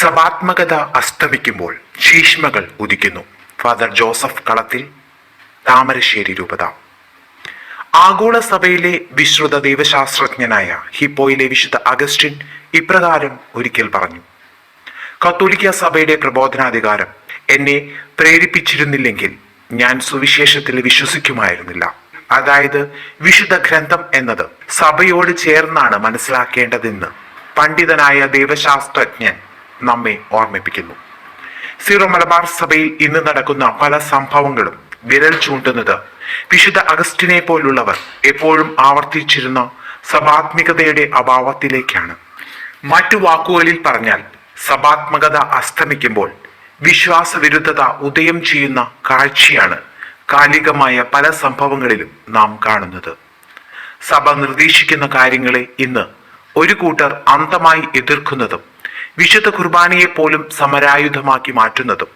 സഭാത്മകത അസ്തമിക്കുമ്പോൾ ശീഷ്മകൾ ഉദിക്കുന്നു. Father Joseph കളത്തിൽ താമരശ്ശേരി രൂപത. ആഗോള സഭയിലെ വിശ്രുത ദൈവശാസ്ത്രജ്ഞനായ ഹിപ്പോയിലെ വിശുദ്ധ അഗസ്റ്റിൻ ഇപ്രകാരം ഒരിക്കൽ പറഞ്ഞു. കത്തോലിക്ക സഭയുടെ പ്രബോധനാധികാരം എന്നെ പ്രേരിപ്പിച്ചിരുന്നില്ലെങ്കിൽ ഞാൻ സുവിശേഷത്തിൽ വിശ്വസിക്കുമായിരുന്നില്ല. അതായത് വിശുദ്ധ ഗ്രന്ഥം എന്നത് സഭയോട് ചേർന്നാണ് മനസ്സിലാക്കേണ്ടതെന്ന് പണ്ഡിതനായ ദൈവശാസ്ത്രജ്ഞൻ നമ്മെ ഓർമ്മിപ്പിക്കുന്നു. സീറോ മലബാർ സഭയിൽ ഇന്ന് നടക്കുന്ന പല സംഭവങ്ങളും വിരൽ ചൂണ്ടുന്നത് വിശുദ്ധ അഗസ്റ്റിനെ പോലുള്ളവർ എപ്പോഴും ആവർത്തിച്ചിരുന്ന സഭാത്മികതയുടെ അഭാവത്തിലേക്കാണ്. മറ്റു വാക്കുകളിൽ പറഞ്ഞാൽ സഭാത്മകത അസ്തമിക്കുമ്പോൾ വിശ്വാസവിരുദ്ധത ഉദയം ചെയ്യുന്ന കാഴ്ചയാണ് കാലികമായ പല സംഭവങ്ങളിലും നാം കാണുന്നത്. സഭ നിർദ്ദേശിക്കുന്ന കാര്യങ്ങളെ ഇന്ന് ഒരു കൂട്ടർ അന്തമായി എതിർക്കുന്നതും വിശുദ്ധ കുർബാനയെ പോലും സമരായുധമാക്കി മാറ്റുന്നതും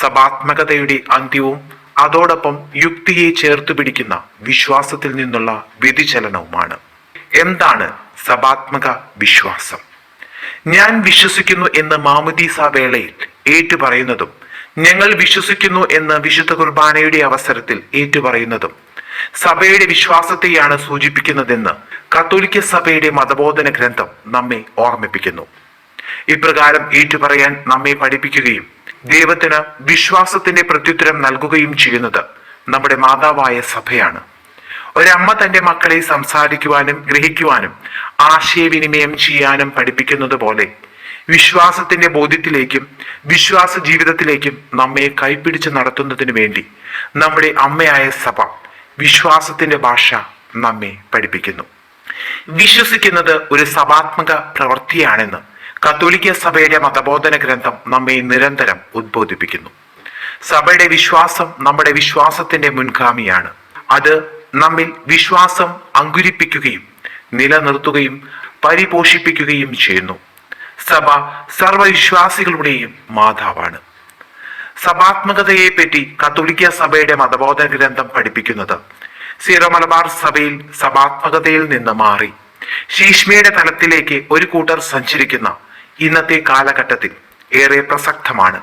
സഭാത്മകതയുടെ അന്ത്യവും അതോടൊപ്പം യുക്തിയെ ചേർത്ത് പിടിക്കുന്ന വിശ്വാസത്തിൽ നിന്നുള്ള വ്യതിചലനവുമാണ്. എന്താണ് സഭാത്മക വിശ്വാസം? ഞാൻ വിശ്വസിക്കുന്നു എന്ന് മാമുദീസ വേളയിൽ ഏറ്റുപറയുന്നതും ഞങ്ങൾ വിശ്വസിക്കുന്നു എന്ന് വിശുദ്ധ കുർബാനയുടെ അവസരത്തിൽ ഏറ്റുപറയുന്നതും സഭയുടെ വിശ്വാസത്തെയാണ് സൂചിപ്പിക്കുന്നതെന്ന് കത്തോലിക്ക സഭയുടെ മതബോധന ഗ്രന്ഥം നമ്മെ ഓർമ്മിപ്പിക്കുന്നു. ഇപ്രകാരം ഏറ്റുപറയാൻ നമ്മെ പഠിപ്പിക്കുകയും ദൈവത്തിന് വിശ്വാസത്തിന്റെ പ്രത്യുത്തരം നൽകുകയും ചെയ്യുന്നത് നമ്മുടെ മാതാവായ സഭയാണ്. ഒരമ്മ തന്റെ മക്കളെ സംസാരിക്കുവാനും ഗ്രഹിക്കുവാനും ആശയവിനിമയം ചെയ്യാനും പഠിപ്പിക്കുന്നത് പോലെ വിശ്വാസത്തിന്റെ ബോധ്യത്തിലേക്കും വിശ്വാസ ജീവിതത്തിലേക്കും നമ്മെ കൈപിടിച്ച് നടത്തുന്നതിന് വേണ്ടി നമ്മുടെ അമ്മയായ സഭ വിശ്വാസത്തിന്റെ ഭാഷ നമ്മെ പഠിപ്പിക്കുന്നു. വിശ്വസിക്കുന്നത് ഒരു സഭാത്മക പ്രവൃത്തിയാണെന്ന് കത്തോലിക്ക സഭയുടെ മതബോധന ഗ്രന്ഥം നമ്മെ നിരന്തരം ഉദ്ബോധിപ്പിക്കുന്നു. സഭയുടെ വിശ്വാസം നമ്മുടെ വിശ്വാസത്തിന്റെ മുൻഗാമിയാണ്. അത് നമ്മിൽ വിശ്വാസം അങ്കുരിപ്പിക്കുകയും നിലനിർത്തുകയും പരിപോഷിപ്പിക്കുകയും ചെയ്യുന്നു. സഭ സർവവിശ്വാസികളുടെയും മാതാവാണ്. സഭാത്മകതയെ പറ്റി കത്തോലിക്ക സഭയുടെ മതബോധന ഗ്രന്ഥം പഠിപ്പിക്കുന്നത് സീറോ മലബാർ സഭയിൽ സഭാത്മകതയിൽ നിന്ന് മാറി. ശീഷ്മയുടെ തലത്തിലേക്ക് ഒരു കൂട്ടർ സഞ്ചരിക്കുന്ന ഇന്നത്തെ കാലഘട്ടത്തിൽ ഏറെ പ്രസക്തമാണ്.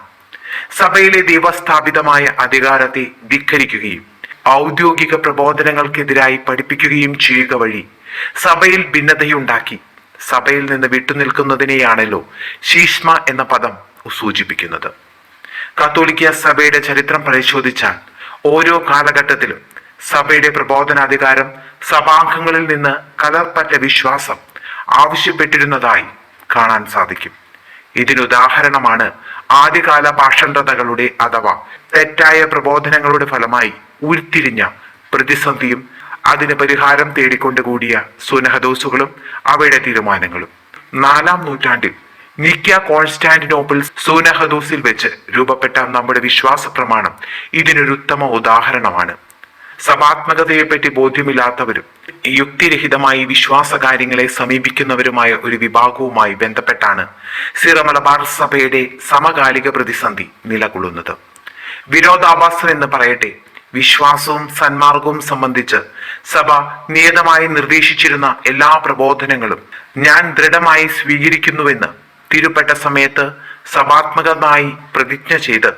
സഭയിലെ ദൈവസ്ഥാപിതമായ അധികാരത്തെ ധിക്കരിക്കുകയും ഔദ്യോഗിക പ്രബോധനങ്ങൾക്കെതിരായി പഠിപ്പിക്കുകയും ചെയ്യുക വഴി സഭയിൽ ഭിന്നതയുണ്ടാക്കി സഭയിൽ നിന്ന് വിട്ടുനിൽക്കുന്നതിനെയാണല്ലോ ശീഷ്മ എന്ന പദം സൂചിപ്പിക്കുന്നത്. കത്തോലിക്ക സഭയുടെ ചരിത്രം പരിശോധിച്ചാൽ ഓരോ കാലഘട്ടത്തിലും സഭയുടെ പ്രബോധനാധികാരം സഭാംഗങ്ങളിൽ നിന്ന് കലർപ്പറ്റ വിശ്വാസം ആവശ്യപ്പെട്ടിരുന്നതായി കാണാൻ സാധിക്കും. ഇതിനുദാഹരണമാണ് ആദ്യകാല പാഷണ്ഡതകളുടെ അഥവാ തെറ്റായ പ്രബോധനങ്ങളുടെ ഫലമായി ഉരുത്തിരിഞ്ഞ പ്രതിസന്ധിയും അതിന് പരിഹാരം തേടിക്കൊണ്ട് കൂടിയ സുനഹദോസുകളും അവയുടെ തീരുമാനങ്ങളും. നാലാം നൂറ്റാണ്ടിൽ നിക്യ കോൺസ്റ്റാന്റിനോപ്പിൾ സുനഹദോസിൽ വെച്ച് രൂപപ്പെട്ട നമ്മുടെ വിശ്വാസ പ്രമാണം ഇതിനൊരു ഉത്തമ ഉദാഹരണമാണ്. സഭാത്മകതയെപ്പറ്റി ബോധ്യമില്ലാത്തവരും യുക്തിരഹിതമായി വിശ്വാസ കാര്യങ്ങളെ സമീപിക്കുന്നവരുമായ ഒരു വിഭാഗവുമായി ബന്ധപ്പെട്ടാണ് സിറ മലബാർ സഭയുടെ സമകാലിക പ്രതിസന്ധി നിലകൊള്ളുന്നത്. വിരോധാഭാസം എന്ന് പറയട്ടെ വിശ്വാസവും സന്മാർഗവും സംബന്ധിച്ച് സഭ നിയതമായി നിർദ്ദേശിച്ചിരുന്ന എല്ലാ പ്രബോധനങ്ങളും ഞാൻ ദൃഢമായി സ്വീകരിക്കുന്നുവെന്ന് തിരുപ്പെട്ട സമയത്ത് സഭാത്മകമായി പ്രതിജ്ഞ ചെയ്ത്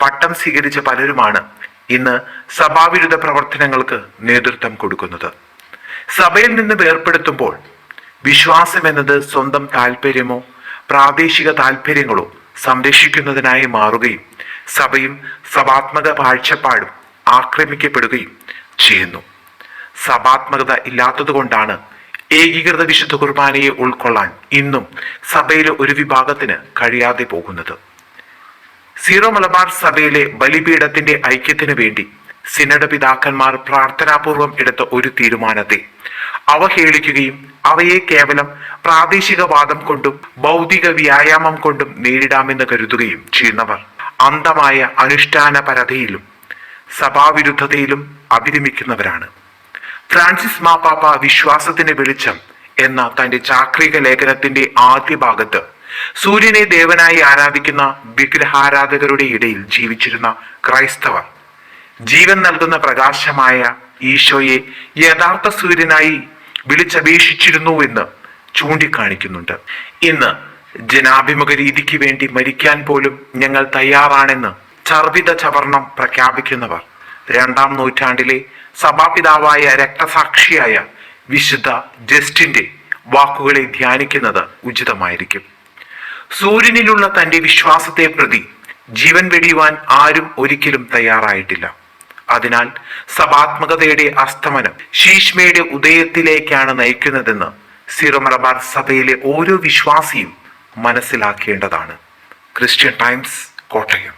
പട്ടം സ്വീകരിച്ച പലരുമാണ് ഇന്ന് സഭാവിരുദ്ധ പ്രവർത്തനങ്ങൾക്ക് നേതൃത്വം കൊടുക്കുന്നത്. സഭയിൽ നിന്ന് വേർപ്പെടുത്തുമ്പോൾ വിശ്വാസം എന്നത് സ്വന്തം താല്പര്യമോ പ്രാദേശിക താല്പര്യങ്ങളോ സംരക്ഷിക്കുന്നതിനായി മാറുകയും സഭയും സഭാത്മക കാഴ്ചപ്പാടും ആക്രമിക്കപ്പെടുകയും ചെയ്യുന്നു. സഭാത്മകത ഇല്ലാത്തതുകൊണ്ടാണ് ഏകീകൃത വിശുദ്ധ കുർബാനയെ ഉൾക്കൊള്ളാൻ ഇന്നും സഭയിലെ ഒരു വിഭാഗത്തിന് കഴിയാതെ പോകുന്നത്. സീറോ മലബാർ സഭയിലെ ബലിപീഠത്തിന്റെ ഐക്യത്തിനു വേണ്ടി സിനഡ് പിതാക്കന്മാർ പ്രാർത്ഥനാപൂർവം എടുത്ത ഒരു തീരുമാനത്തെ. അവഹേളിക്കുകയും അവയെ കേവലം പ്രാദേശികവാദം കൊണ്ടും ഭൗതിക വ്യായാമം കൊണ്ടും നേരിടാമെന്ന് കരുതുകയും ചെയ്യുന്നവർ അന്ധമായ അനുഷ്ഠാന പരതയിലും സഭാവിരുദ്ധതയിലും അഭിരമിക്കുന്നവരാണ്. ഫ്രാൻസിസ് മാപ്പാപ്പ വിശ്വാസത്തിന്റെ വെളിച്ചം എന്ന തന്റെ ചാക്രിക ലേഖനത്തിന്റെ ആദ്യ ഭാഗത്ത് സൂര്യനെ ദേവനായി ആരാധിക്കുന്ന വിഗ്രഹാരാധകരുടെ ഇടയിൽ ജീവിച്ചിരുന്ന ക്രൈസ്തവർ. ജീവൻ നൽകുന്ന പ്രകാശമായ ഈശോയെ യഥാർത്ഥ സൂര്യനായി വിളിച്ചപേക്ഷിച്ചിരുന്നുവെന്ന് ചൂണ്ടിക്കാണിക്കുന്നുണ്ട്. ഇന്ന് ജനാഭിമുഖ രീതിക്ക് വേണ്ടി മരിക്കാൻ പോലും ഞങ്ങൾ തയ്യാറാണെന്ന് ചർവിത ചവർണം പ്രഖ്യാപിക്കുന്നവർ. രണ്ടാം നൂറ്റാണ്ടിലെ സഭാപിതാവായ രക്തസാക്ഷിയായ വിശുദ്ധ ജസ്റ്റിന്റെ വാക്കുകളെ ധ്യാനിക്കുന്നത് ഉചിതമായിരിക്കും. സൂര്യനിലുള്ള തന്റെ വിശ്വാസത്തെ പ്രതി ജീവൻ വെടിയുവാൻ ആരും ഒരിക്കലും തയ്യാറായിട്ടില്ല. അതിനാൽ സഭാത്മകതയുടെ അസ്തമനം ശീഷ്മയുടെ ഉദയത്തിലേക്കാണ് നയിക്കുന്നതെന്ന് സിറോ മലബാർ സഭയിലെ ഓരോ വിശ്വാസിയും മനസ്സിലാക്കേണ്ടതാണ്. Christian Times Kottayam.